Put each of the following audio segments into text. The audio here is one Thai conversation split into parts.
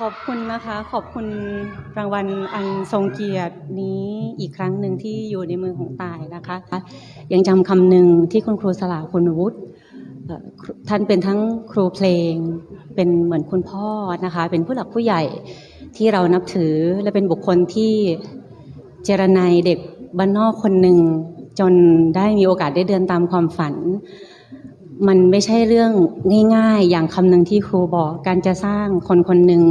ขอบคุณนะคะขอบคุณรางวัลอันทรงเกียรตินี้อีกครั้งหนึ่งที่อยู่ในมือของตายนะคะ ยังจำคำหนึ่งที่คุณครูสลาคุณวุฒิท่านเป็นทั้งครูเพลง เป็นเหมือนคุณพ่อนะคะ เป็นผู้หลักผู้ใหญ่ที่เรานับถือและเป็นบุคคลที่เจรไนายเด็กบ้านนอกคนหนึ่งจนได้มีโอกาสได้เดินตามความฝัน มันไม่ใช่เรื่องง่ายๆ อย่างคำหนึ่งที่ครูบอก การจะสร้างคนคนหนึ่ง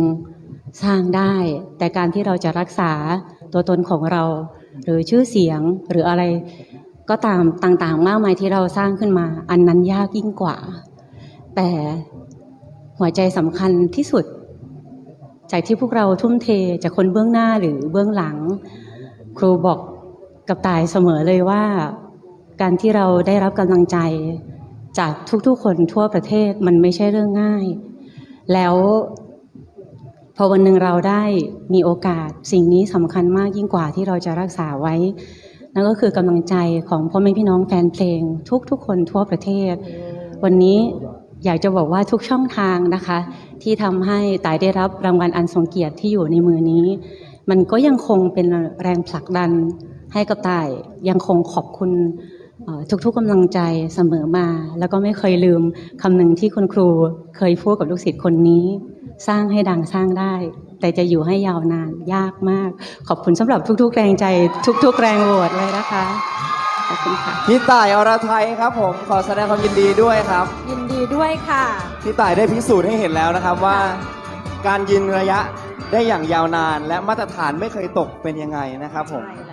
สร้างได้ แต่การที่เราจะรักษาตัวตนของเรา หรือชื่อเสียงหรืออะไรก็ตามต่างๆ มากมายที่เราสร้างขึ้นมา อันนั้นยากยิ่งกว่า แต่หัวใจสำคัญที่สุด จากที่พวกเราทุ่มเทจากคนเบื้องหน้าหรือเบื้องหลัง ครูบอกกับตายเสมอเลยว่า การที่เราได้รับกำลังใจ จากทุกๆคนทั่วประเทศมันไม่ใช่เรื่องง่าย แล้วพอวันหนึ่งเราได้มีโอกาสสิ่งนี้สำคัญมากยิ่งกว่าที่เราจะรักษาไว้ นั่นก็คือกำลังใจของพ่อแม่พี่น้องแฟนเพลง ทุกๆ คนทั่วประเทศ วันนี้อยากจะบอกว่าทุกช่องทางนะคะ ที่ทำให้ตายได้รับรางวัลอันทรงเกียรติที่อยู่ในมือนี้ มันก็ยังคงเป็นแรงผลักดันให้กับตายยังคงขอบคุณ ทุกๆกำลังใจเสมอมา แล้วก็ไม่เคยลืมคำหนึ่งที่คุณครูเคยพูดกับลูกศิษย์คนนี้ สร้างให้ดังสร้างได้ แต่จะอยู่ให้ยาวนานยากมาก ขอบคุณสำหรับทุก ๆ แรงใจ ทุก ๆ แรงโหวตเลยนะคะขอบคุณค่ะพี่ต่ายอรไทยครับผมขอแสดงความยินดีด้วยครับยินดีด้วยค่ะ พี่ต่ายได้พิสูจน์ให้เห็นแล้วนะครับว่า การยืนระยะได้อย่างยาวนาน และมาตรฐานไม่เคยตกเป็นยังไงนะครับผม ใช่